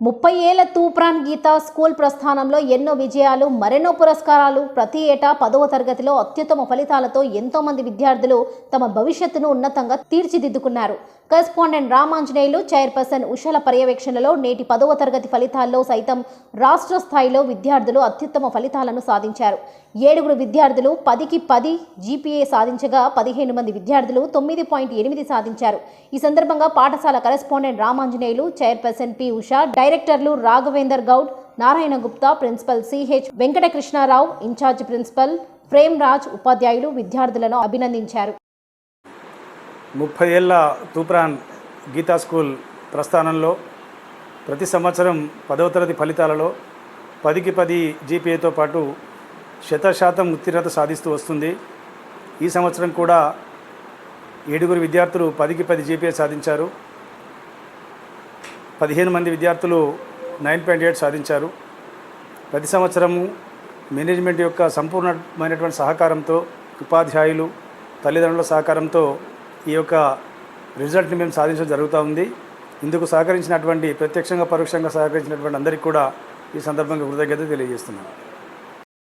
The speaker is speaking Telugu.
ముప్పై ఏళ్ళ తూప్రాన్ గీత స్కూల్ ప్రస్థానంలో ఎన్నో విజయాలు మరెన్నో పురస్కారాలు ప్రతి ఏటా పదవ తరగతిలో అత్యుత్తమ ఫలితాలతో ఎంతోమంది విద్యార్థులు తమ భవిష్యత్తును ఉన్నతంగా తీర్చిదిద్దుకున్నారు. కరెస్పాండెంట్ రామాంజనేయులు చైర్పర్సన్ ఉషల పర్యవేక్షణలో నేటి పదవ తరగతి ఫలితాల్లో సైతం రాష్ట్ర స్థాయిలో విద్యార్థులు అత్యుత్తమ ఫలితాలను సాధించారు. ఏడుగురు విద్యార్థులు పదికి పది జీపీఏ సాధించగా పదిహేను మంది విద్యార్థులు తొమ్మిది పాయింట్ ఎనిమిది సాధించారు. ఈ సందర్భంగా పాఠశాల correspondent Ramanjaneyulu chairperson P Usha డైరెక్టర్లు Raghavender Goud Narayana Gupta principal CH Venkatakrishnarao incharge principal Prem Raj ఉపాధ్యాయులు విద్యార్థులను అభినందించారు. ముప్పై ఏళ్ళ తూప్రాన్ గీతా స్కూల్ ప్రస్థానంలో ప్రతి సంవత్సరం పదవ తరగతి ఫలితాలలో పదికి పది జీపీఏతో పాటు శతశాతం ఉత్తీర్ణత సాధిస్తూ వస్తుంది. ఈ సంవత్సరం కూడా ఏడుగురు విద్యార్థులు పదికి పది జీపీఏ సాధించారు. పదిహేను మంది విద్యార్థులు నైన్ పాయింట్ ఎయిట్ సాధించారు. ప్రతి సంవత్సరము మేనేజ్మెంట్ యొక్క సంపూర్ణమైనటువంటి సహకారంతో ఉపాధ్యాయులు తల్లిదండ్రుల సహకారంతో ఈ యొక్క రిజల్ట్ని మేము సాధించడం జరుగుతూ ఉంది. ఇందుకు సహకరించినటువంటి ప్రత్యక్షంగా పరోక్షంగా సహకరించినటువంటి అందరికీ కూడా ఈ సందర్భంగా కృతజ్ఞత తెలియజేస్తున్నాను.